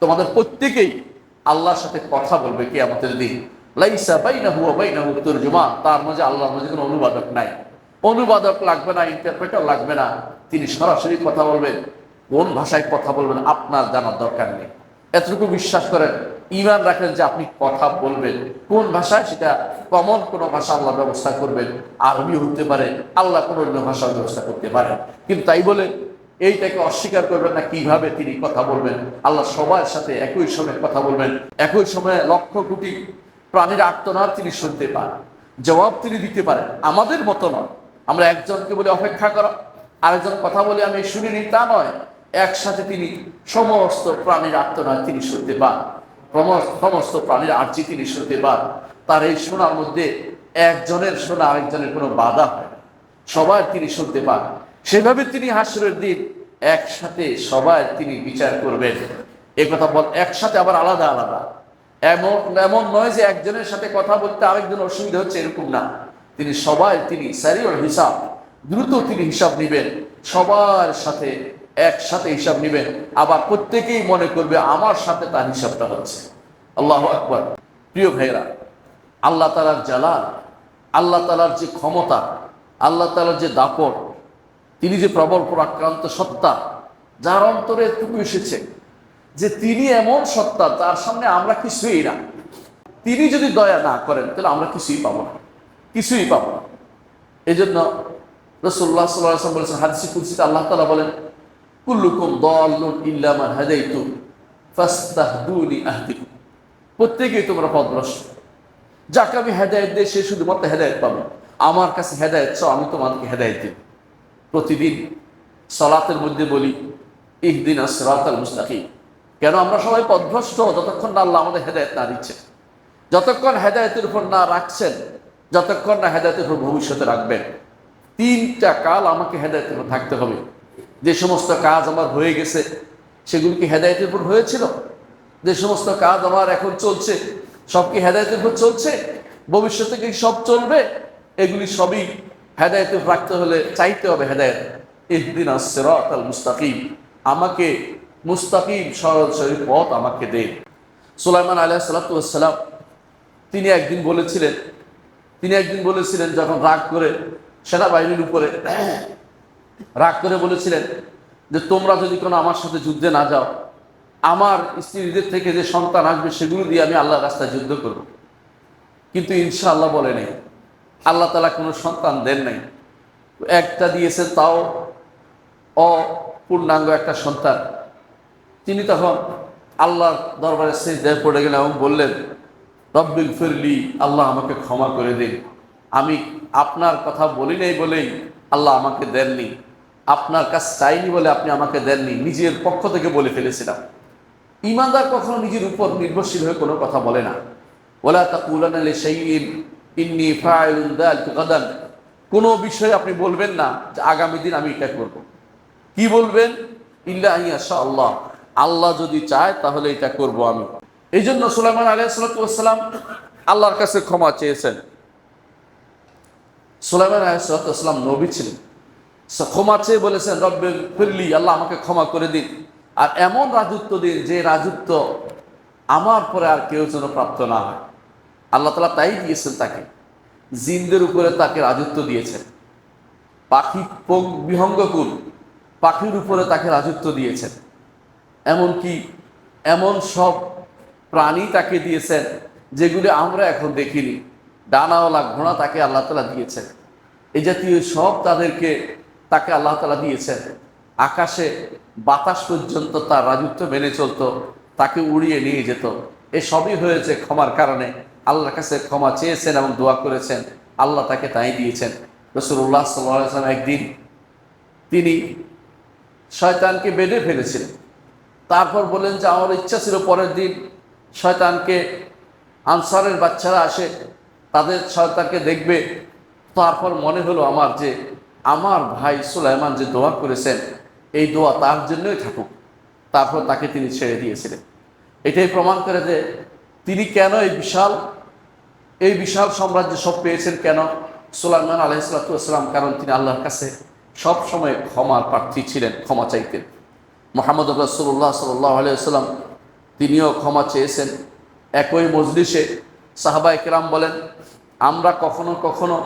তোমাদের প্রত্যেকেই আল্লাহর সাথে কথা বলবে কে আমাদের দিন। লাইসা বাইনা হুয়া বাইনা তর্জমা তার মাঝে আল্লাহর মাঝে কোনো অনুবাদক নাই। অনুবাদক লাগবে না ইন্টারপ্রেটার লাগবে না। তিনি সরাসরি কথা বলবেন, কোন ভাষায় কথা বলবেন আপনার জানার দরকার নেই। এতটুকু বিশ্বাস করেন, ইমান রাখেন যে আপনি কথা বলবেন। কোন ভাষায়? সেটা কমন কোনো ভাষা আল্লাহ ব্যবস্থা করবেন। আরবি হতে পারে, আল্লাহ কোনো অন্য ভাষার ব্যবস্থা করতে পারে কিন্তু তাই বলে এইটাকে অস্বীকার করবেন না, কীভাবে তিনি কথা বলবেন? আল্লাহ সবার সাথে একই সময়ে কথা বলবেন, একই সময়ে লক্ষ কোটি প্রাণীর আত্মনাদ তিনি শুনতে পান। জবাব তিনি দিতে পারেন, আমাদের মতো নয়। আমরা একজনকে বলে অপেক্ষা করা, আরেকজন কথা বলে আমি শুনিনি, তা নয়। একসাথে তিনি সমস্ত প্রাণীর আত্মনাদ তিনি শুনতে পান সমস্ত প্রাণীর আর্জি তিনি শুনতে পান। তার এই শোনার মধ্যে একজনের শোনা আরেকজনের কোনো বাধা হয় সবার তিনি শুনতে পান। সেভাবে তিনি হাসরের দিন একসাথে সবাই তিনি বিচার করবেন। এ কথা বল, একসাথে আবার আলাদা আলাদা। এমন এমন নয় যে একজনের সাথে কথা বলতে আরেকজন অসুবিধা হচ্ছে, এরকম না। তিনি সবাই, তিনি স্যারিওর হিসাব, দ্রুত তিনি হিসাব নেবেন। সবার সাথে একসাথে হিসাব নেবেন। আবার প্রত্যেকেই মনে করবে, আমার সাথে তার হিসাবটা হচ্ছে। আল্লাহ আকবর। প্রিয় ভাইরা আল্লাহ তালার জালাল, আল্লাহ তালার যে ক্ষমতা, আল্লাহ তালার যে দাপট তিনি যে প্রবল পরাক্রান্ত সত্তা, যার অন্তরে এটুকু এসেছে, যে তিনি এমন সত্তা, তার সামনে আমরা কিছুই না। তিনি যদি দয়া না করেন, তাহলে আমরা কিছুই পাবো না। কিছুই পাবো না। এই জন্য রসুল্লাহ সাল্লাম বলেছেন, হাদিসি কুলসিতে আল্লাহ তালা বলেন, কুল্লুকুম দল্লুন ইল্লামান হাদাইতু ফাস্তাহদুনি আহদিকুম। প্রত্যেকেই তোমরা পদভ্রষ্ট যাকে আমি হেদায়ত দিই সে শুধুমাত্র হেদায়ত পাবে। আমার কাছে হেদায়ত চাও, আমি তোমাদেরকে হেদায়ত দিই প্রতিদিন সলাতের মধ্যে বলি, ইহদিন আসরাত আল মুস্তাকিম। কেন আমরা সবাই পদভ্রষ্ট যতক্ষণ না আল্লাহ আমাদের হেদায়ত না দিচ্ছে, যতক্ষণ হেদায়তের উপর না রাখছেন, যতক্ষণ না হেদায়তের উপর ভবিষ্যতে রাখবেন, তিনটা কাল আমাকে হেদায়তের উপর থাকতে হবে। যে সমস্ত কাজ আমার হয়ে গেছে, সেগুলি কি হেদায়তের উপর হয়েছিল? যে সমস্ত কাজ আমার এখন চলছে, সব কি হেদায়তের উপর চলছে? ভবিষ্যতে কি সব চলবে? এগুলি সবই হেদায়তের উপর রাখতে হলে চাইতে হবে হেদায়ত। ইহদিন আসরাত আল মুস্তাকিম। আমাকে মুস্তাকিম সরল সরল পথ আমাকে দে। সুলাইমান আলাহ সালাতাম তিনি একদিন বলেছিলেন, তিনি একদিন বলেছিলেন যখন রাগ করে সেনাবাহিনীর উপরে রাগ করে বলেছিলেন যে, তোমরা যদি কোনো আমার সাথে যুদ্ধে না যাও, আমার স্ত্রীদের থেকে যে সন্তান আসবে সেগুলো দিয়ে আমি আল্লাহর রাস্তায় যুদ্ধ করব। কিন্তু ইনশাআল্লাহ বলে নেই। আল্লাহ তালা কোনো সন্তান দেন নাই। একটা দিয়েছেন তাও অপূর্ণাঙ্গ একটা সন্তান। তিনি তখন আল্লাহর দরবারে দেয় পড়ে গেলেন এবং বললেন রব্বিল ফিরলি আল্লাহ আমাকে ক্ষমা করে দিন। আমি আপনার কথা বলি নাই বলেই আল্লাহ আমাকে দেননি। আপনার কাছ চাইনি বলে আপনি আমাকে দেননি। নিজের পক্ষ থেকে বলে ফেলেছিলাম। ইমানদার কখনো নিজের উপর নির্ভরশীল হয়ে কোনো কথা বলে না। ওলা তাকুলানা লিশাইইন ইন্নী গাদান। কোনো বিষয়ে আপনি বলবেন না যে আগামী দিন আমি এটা করব। কি বলবেন? ইল্লা ইয়াশা আল্লাহ। আল্লাহ যদি চায় তাহলে এটা করব আমি। এই জন্য সুলাইমান আলাইসালাম আল্লাহর কাছে ক্ষমা চেয়েছেন। সুলাইমান আলাইসালাম নবী ছিলেন। ক্ষমা চেয়ে বলেছেন, রব্বে ফিরলি আল্লাহ আমাকে ক্ষমা করে দিন। আর এমন রাজত্ব দিন যে রাজত্ব আমার পরে আর কেউ যেন প্রাপ্ত না হয়। আল্লাহ তালা তাই দিয়েছেন তাকে। জিনদের উপরে তাকে রাজত্ব দিয়েছেন। পাখি বিহঙ্গকুল পাখির উপরে তাকে রাজত্ব দিয়েছেন। এমনকি এমন সব প্রাণী তাকে দিয়েছেন যেগুলি আমরা এখন দেখিনি। ডানাওয়ালা ঘোড়া তাকে আল্লাহ তালা দিয়েছেন। এই জাতীয় সব তাদেরকে তাকে আল্লাহ তালা দিয়েছেন। আকাশে বাতাস পর্যন্ত তার রাজত্ব মেনে চলত, তাকে উড়িয়ে নিয়ে যেত। এ সবই হয়েছে ক্ষমার কারণে। আল্লাহর কাছে ক্ষমা চেয়েছেন এবং দোয়া করেছেন। আল্লাহ তাকে তাই দিয়েছেন। রসুল্লাহ সাল্লাম একদিন তিনি শয়তানকে বেঁধে ফেলেছিলেন। তারপর বললেন যে, আমার ইচ্ছা ছিল পরের দিন শয়তানকে, আনসারের বাচ্চারা আসে, তাদের শয়তানকে দেখবে। তারপর মনে হলো আমার যে, আমার ভাই সুলাইমান যে দোয়া করেছেন, এই দোয়া তার জন্যই থাকুক। তারপর তাকে তিনি ছেড়ে দিয়েছিলেন। এটাই প্রমাণ করে যে, তিনি কেন এই বিশাল এই বিশাল সাম্রাজ্য সব পেয়েছেন কেন? সুলাইমান আলহিসাল্লাম কারণ তিনি আল্লাহর কাছে সব সময় ক্ষমার প্রার্থী ছিলেন, ক্ষমা চাইতেন। মোহাম্মদ রসুল্লাহ সাল্লাহ আলিয়াল্লাম তিনিও ক্ষমা চেয়েছেন। একই মজলিসে সাহাবা একরাম বলেন, আমরা কখনো কখনো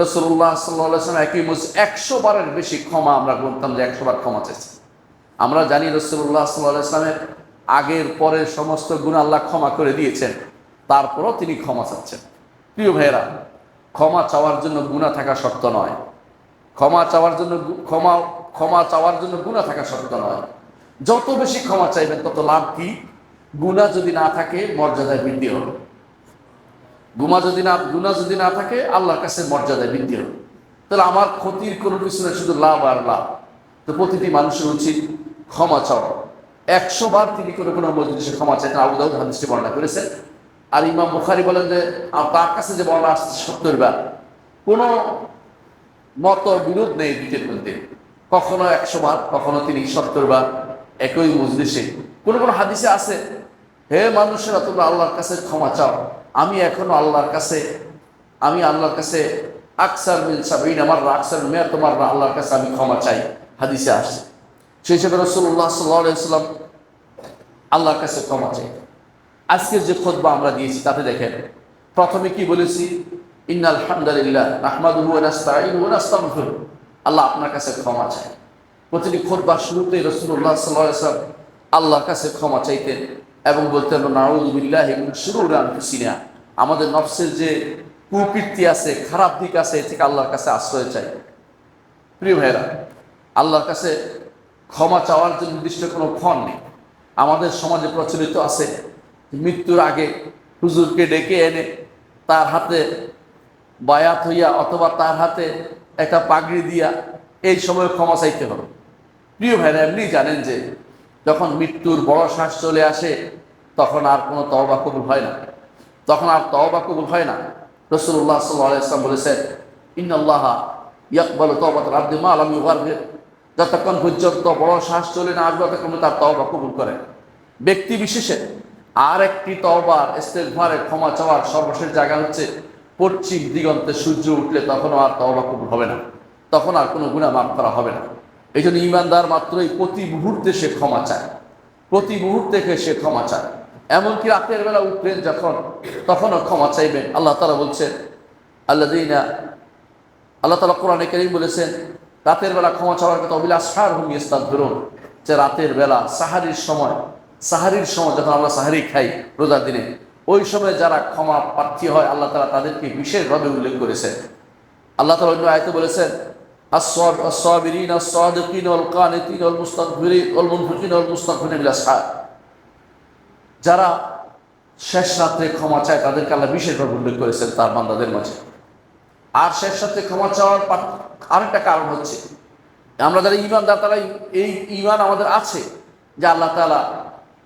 রসুল্লাহ সাল্লাম একই মজলিস একশো বারের বেশি ক্ষমা আমরা বলতাম যে একশো বার ক্ষমা চেয়েছি। আমরা জানি রসুল্লাহ সাল্লাহ ইসলামের আগের পরের সমস্ত গুণ আল্লাহ ক্ষমা করে দিয়েছেন। তারপরও তিনি ক্ষমা চাচ্ছেন। প্রিয় ভাইয়েরা, ক্ষমা চাওয়ার জন্য গুণা থাকা শর্ত নয়। ক্ষমা চাওয়ার জন্য ক্ষমা ক্ষমা চাওয়ার জন্য গুণা থাকা শর্ত নয়। যত বেশি ক্ষমা চাইবেন, তত লাভ কি? গুণা যদি না থাকে, মর্যাদায় বৃদ্ধি হবে। গুমা যদি না গুণা যদি না থাকে, আল্লাহর কাছে মর্যাদায় বৃদ্ধি হবে। তাহলে আমার ক্ষতির কোনো কিছু শুধু লাভ আর লাভ। তো প্রতিটি মানুষের উচিত ক্ষমা চাওয়া। একশো বার তিনি কোনো কোনো মজলিসে ক্ষমা চাইতেন। আবু দাউদ হাদিসটি বর্ণনা করেছেন আর ইমাম বুখারি বলেন যে তার কাছে যে বর্ণনা আসছে সত্তর বার, কোনো মত বিরোধ নেই দুটির মধ্যে কখনো একশো বার, কখনো তিনি সত্তর বার, একই মজলিসে। কোনো কোনো হাদিসে আছে, হে মানুষেরা, তোমরা আল্লাহর কাছে ক্ষমা চাও। আমি এখনও আল্লাহর কাছে, আমি আল্লাহর কাছে আকসার মিল সাবিন আমার আকসার মেয়া তোমার আল্লাহর কাছে আমি ক্ষমা চাই। হাদিসে আসছে। সেই হিসেবে রসুল্লাহ সাল্লাম আল্লাহর কাছে ক্ষমা চাই। আজকের যে খোদবা আমরা দিয়েছি, তাতে দেখেন, প্রথমে কি বলেছি? ইন্নাল হামদালিল্লাহ আহমাদুহু ওয়া নাস্তাঈনুহু ওয়া নাস্তাগফিরুহ। আল্লাহ আপনার কাছে ক্ষমা চাই প্রতিটি খোদবার শুরুতেই আলাইহি ওয়াসাল্লাম আল্লাহর কাছে ক্ষমা চাইতেন এবং বলতেন, নাউযু বিল্লাহি মিন শুরুরি আনফুসিনা। আমাদের নফসের যে কুকীর্তি আছে, খারাপ দিক আছে, এ থেকে আল্লাহর কাছে আশ্রয় চাই। প্রিয় ভাইরা আল্লাহর কাছে ক্ষমা চাওয়ার জন্য নির্দিষ্ট কোনো ক্ষণ নেই। আমাদের সমাজে প্রচলিত আছে মৃত্যুর আগে হুজুরকে ডেকে এনে তার হাতে বায়াত হইয়া অথবা তার হাতে একটা পাগড়ি দিয়া এই সময় ক্ষমা চাইতে হবে। প্রিয় ভাইরা এমনি জানেন যে যখন মৃত্যুর বড় শ্বাস চলে আসে, তখন আর কোনো তওবা কবুল হয় না। তখন আর তওবা কবুল হয় না। রসুল্লাহ সাল্লাহ ইসলাম বলেছেন ইন্নআল্লাহ ইয়াকবাল তওবাত আব্দি মা আলাম ইউগারবির যতক্ষণ পর্যন্ত বড় শ্বাস চলে না আসবে, ততক্ষণ তার তওবা কবুল করে ব্যক্তি বিশেষে আর একটি তওবার, ইস্তেগফারের ক্ষমা চাওয়ার সর্বশেষ জায়গা হচ্ছে পশ্চিম দিগন্তে সূর্য উঠলে তখনও আর তওবা কবুল হবে না। তখন আর কোনো গুণা মাফ করা হবে না। এই জন্য ইমানদার মাত্রই প্রতি মুহূর্তে সে ক্ষমা চায়। প্রতি মুহূর্তে সে ক্ষমা চায়। এমনকি রাতের বেলা উঠলেন যখন, তখনও ক্ষমা চাইবেন। আল্লাহ তালা বলছেন আল্লাহ দিনা আল্লাহ তালা কোরআনে করিম বলেছেন, রাতের বেলা ক্ষমা চাওয়ার কথা অবিলাস সার হুম ইস্তাদ ধরুন যে রাতের বেলা সাহারির সময় সাহারির সময় যখন আমরা সাহারি খাই রোজার দিনে ওই সময় যারা ক্ষমা প্রার্থী হয় আল্লাহ তালা তাদেরকে বিশেষভাবে উল্লেখ করেছেন আল্লাহ তালা অন্য আয়তে বলেছেন الصاب- الصابرين الصادقين والقانتين والمستغفرين والمنفقين والمستغفرين بالأسحار যারা শেষ রাত্রে ক্ষমা চায় তাদেরকে আল্লাহ বিশেষভাবে উল্লেখ করেছেন তার বান্দাদের মাঝে আর শেষ রাত্রে ক্ষমা চাওয়ার পা- আরেকটা কারণ হচ্ছে আমরা যারা ইমানদার তারা এই ইমান আমাদের আছে যে আল্লাহ তালা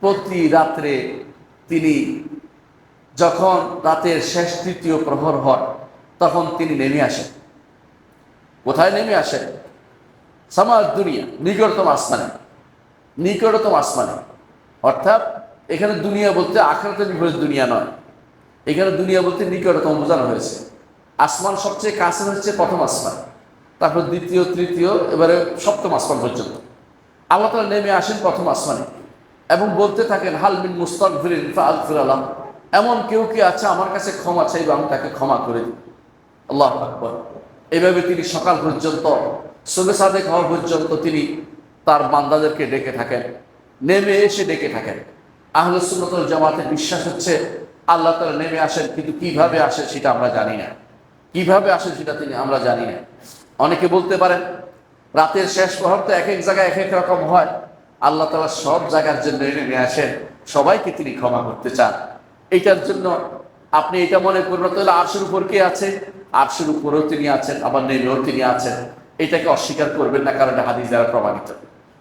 প্রতি রাত্রে তিনি যখন রাতের শেষ তৃতীয় প্রহর হয়, তখন তিনি নেমে আসেন। কোথায় নেমে আসেন? সামাজ দুনিয়া, নিকটতম আসমানে। নিকটতম আসমানে। অর্থাৎ এখানে দুনিয়া বলতে আখেরাতে বিপরীত দুনিয়া নয়। এখানে দুনিয়া বলতে নিকটতম বোঝানো হয়েছে। আসমান সবচেয়ে কাছে হচ্ছে প্রথম আসমান। তারপর দ্বিতীয়, তৃতীয়, এবারে সপ্তম আসমান পর্যন্ত। আল্লাহ তালা নেমে আসেন প্রথম আসমানে। এবং বলতে থাকেন হালমিন মুস্তাক ফিরিন ফাল ফিরালাম এমন কেউ কি আছে আমার কাছে ক্ষমা চাইবে, আমি তাকে ক্ষমা করে দিই। আল্লাহ আকবর। এভাবে তিনি সকাল পর্যন্ত, সবে সাদেক হওয়া পর্যন্ত তিনি তার বান্দাদেরকে ডেকে থাকেন, নেমে এসে ডেকে থাকেন। আহলসুল্লতল জামাতের বিশ্বাস হচ্ছে আল্লাহ তালা নেমে আসেন, কিন্তু কীভাবে আসে সেটা আমরা জানি না। কীভাবে আসেন সেটা তিনি, আমরা জানি না। অনেকে বলতে পারেন, রাতের শেষ প্রহর তো এক এক জায়গায় এক এক রকম হয়। আল্লাহ তালা সব জায়গার জন্য নেমে আসেন। সবাইকে তিনি ক্ষমা করতে চান। এইটার জন্য আপনি এটা মনে করবেন তাহলে আরশের উপর কে আছে? আরশের উপরেও তিনি আছেন, আবার নেমেও তিনি আছেন। এটাকে অস্বীকার করবেন না, কারণ হাদিস দ্বারা প্রমাণিত।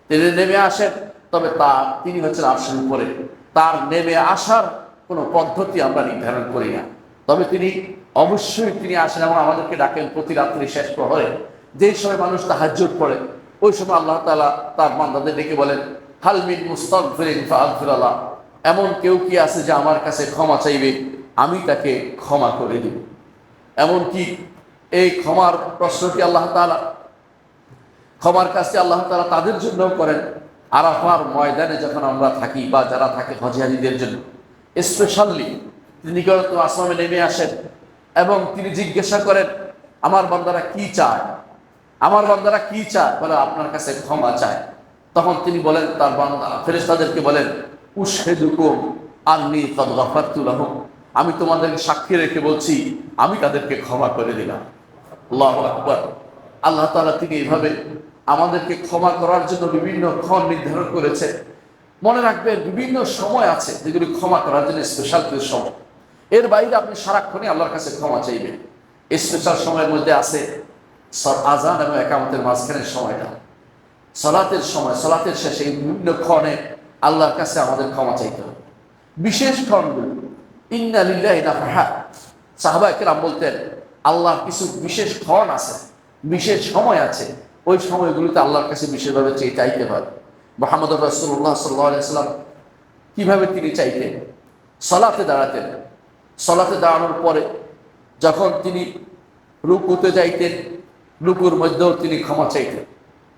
তিনি নেমে আসেন, তবে তার, তিনি হচ্ছেন আরশের উপরে। তার নেমে আসার কোনো পদ্ধতি আমরা নির্ধারণ করি না। তবে তিনি অবশ্যই তিনি আসেন এবং আমাদেরকে ডাকেন প্রতি রাত্রি শেষ প্রহরে। যেই সময় মানুষ তাহাজ্জুদ পড়ে ওই সময় আল্লাহ তাআলা তার বান্দাদের ডেকে বলেন হালমিন মুস্তাগফিরিন ফাগফিরাল্লাহ এমন কেউ কি আছে যে আমার কাছে ক্ষমা চাইবে? আমি তাকে ক্ষমা করে দিব। এমনকি এই ক্ষমার প্রশ্নটি আল্লাহ তাআলা, ক্ষমার কাছে আল্লাহ তালা তাদের জন্য করেন। আরাফার ময়দানে যখন আমরা থাকি বা যারা থাকে হজিহাজিদের জন্য, স্পেশালি তিনি নিকট আসমামে নেমে আসেন এবং তিনি জিজ্ঞাসা করেন, আমার বান্দারা কি চায়? আমার বান্দারা কি চায়? বলে, আপনার কাছে ক্ষমা চায়। তখন তিনি বলেন, তার বান্দা ফেরেস্তাদেরকে বলেন উশেদুকুম আন্নি কদ গফারতু লাহুম। আমি তোমাদেরকে সাক্ষী রেখে বলছি, আমি তাদেরকে ক্ষমা করে দিলাম। আল্লাহ আল্লাহ তাআলা তিনি এইভাবে আমাদেরকে ক্ষমা করার জন্য বিভিন্ন ক্ষণ নির্ধারণ করেছে। মনে রাখবে বিভিন্ন সময় আছে যেগুলি ক্ষমা করার জন্য স্পেশাল কিছু সময়। এর বাইরে আপনি সারাক্ষণই আল্লাহর কাছে ক্ষমা চাইবেন। স্পেশাল সময়ের মধ্যে আছে আজান এবং একামতের মাঝখানের সময়টা। সলাতের সময়, সলাতের শেষে এই বিভিন্ন ক্ষণে আল্লাহর কাছে আমাদের ক্ষমা চাইতে হবে। বিশেষ ক্ষণগুলো, ইন্না লিল্লাহি নাফাহা সাহাবা একরাম বলতেন, আল্লাহর কিছু বিশেষ ক্ষণ আছে, বিশেষ সময় আছে। ওই সময়গুলোতে আল্লাহর কাছে বিশেষভাবে চেয়ে চাইতে হয় মোহাম্মদ রসুল্লাহ সাল্লাহ সাল্লাম কীভাবে তিনি চাইতেন? সলাতে দাঁড়াতেন। সলাতে দাঁড়ানোর পরে যখন তিনি রুকুতে যাইতেন রুকুর মধ্যেও তিনি ক্ষমা চাইতেন।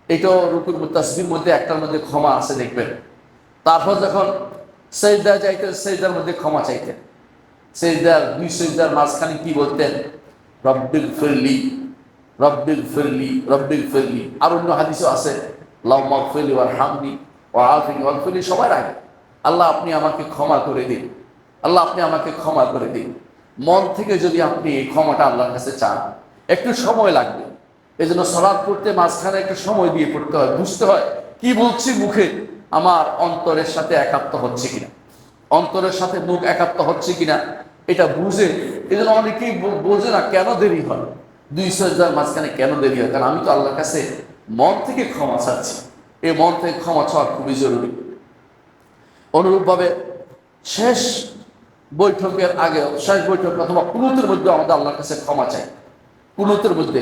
এটাও রুকুর তাসবির মধ্যে একটার মধ্যে ক্ষমা আছে, দেখবেন। তারপর যখন সেজদা যাইতেন সেজদার মধ্যে ক্ষমা চাইতেন। সেজদার, দুই সেজদার মাঝখানে কি বলতেন? রব্বিল ফিরলি রব্বিল ফিরলি রব্বিল ফিরলি আর অন্য হাদিসও আছে লাউ মাগফিরলি ওয়ার হামনি ও আফিনি ওয়াল ফিরলি সবার আগে। আল্লাহ আপনি আমাকে ক্ষমা করে দিন। আল্লাহ আপনি আমাকে ক্ষমা করে দিন। মন থেকে যদি আপনি এই ক্ষমাটা আল্লাহর কাছে চান, একটু সময় লাগবে। এই জন্য সলাদ পড়তে মাঝখানে একটু সময় দিয়ে পড়তে হয়, বুঝতে হয় কি বলছি মুখে, আমার অন্তরের সাথে একাত্ম হচ্ছে কিনা। অন্তরের সাথে মুখ একাত্ম হচ্ছে কিনা, এটা বুঝে এই জন্য অনেকেই বোঝে না, কেন দেরি হয়? দুই সজ্জার মাঝখানে কেন দেরি হয়? কারণ আমি তো আল্লাহর কাছে মন থেকে ক্ষমা চাচ্ছি। এই মন থেকে ক্ষমা চাওয়া খুবই জরুরি। অনুরূপভাবে শেষ বৈঠকের আগে, শেষ বৈঠক অথবা কুনুতের মধ্যে আমাদের আল্লাহর কাছে ক্ষমা চাই। কুনুতের মধ্যে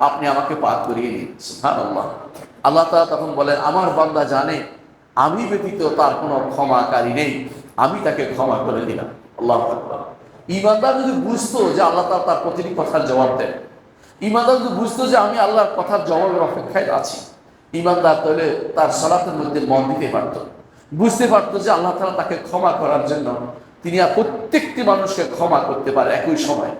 আপনি আমাকে পাক করিয়ে দিন সুবহানাল্লাহ। আল্লাহ তাআলা তখন বলেন, আমার বান্দা জানে, আমি ব্যতীত তার কোনো ক্ষমাকারী নেই। আমি তাকে ক্ষমা করে দিলাম। আল্লাহ ইমানদার যদি বুঝতো যে আল্লাহ তাআলা তার প্রতিটি কথার জবাব দেন ইমানদার যদি বুঝতো যে আমি আল্লাহর কথার জবাবের অপেক্ষায় আছি ইমানদার তাহলে তার সালাতের মধ্যে মন দিতে পারত। বুঝতে পারতো যে আল্লাহ তাআলা তাকে ক্ষমা করার জন্য তিনি প্রত্যেকটি মানুষকে ক্ষমা করতে পারে একই সময়।